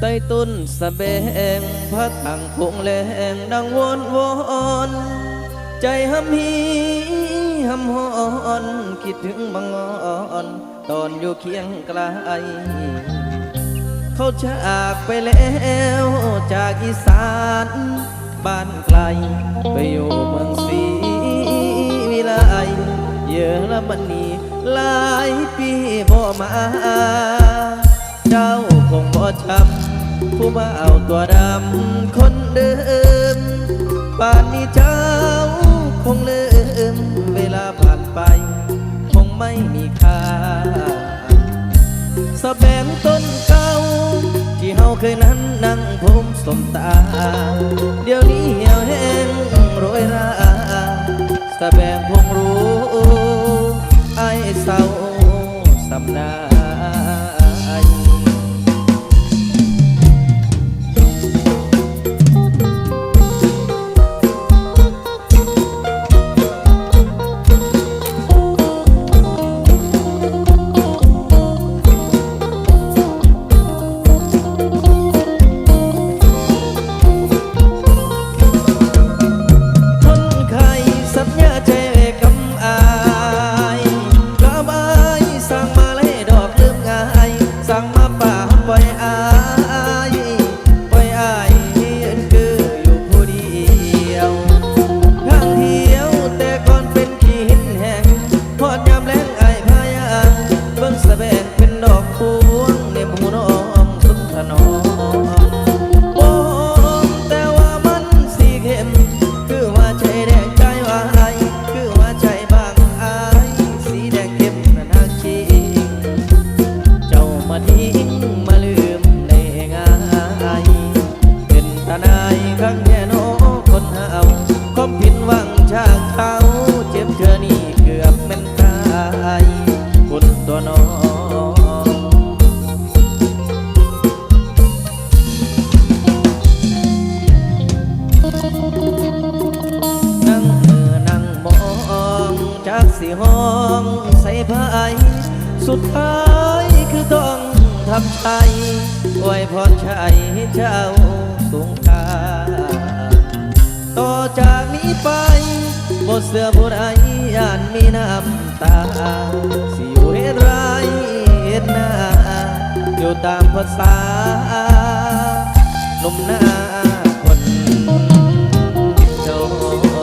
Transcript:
ใต้ต้นสะแบงพระถังคงแรงดังวนวอนใจหำฮีหำหอนคิดถึงบางอ่อน ตอนอยู่เคียงไกลเขาจากไปแล้วจากอีสานบ้านไกล ไปอยู่เมืองศรีวิไลเยอะละมันนีหลายปีบ่มา เจ้า คงบ่จำผู้บ่าวตัวดำคนเดิมป่านนี้เจ้าคงลืมเวลาผ่านไป คงไม่มีค่าสะแบงต้นเก่าที่เฮาเคยนั้นนั่งผมสมตา เดี๋ยวนี้เหี่ยวแห้งโรยราสะแบงพงรู้ไอ้ายเศร้าส ป เธอนี่เกือบม่นตายคุณตัวน้องนั่งเออนั่งมองจากสีห้องใส่ผ้าไอสุดท้ายคือต้องทำใจอวยพรชัยเจ้าสูงค่าต่อจากนี้ไป บ่เสือบ่ได้ย่านมีน้ำตา สิอยู่เฮ็ดไรเฮ็ดนาอยู่ตามภาษาลมหน้าคนจนอ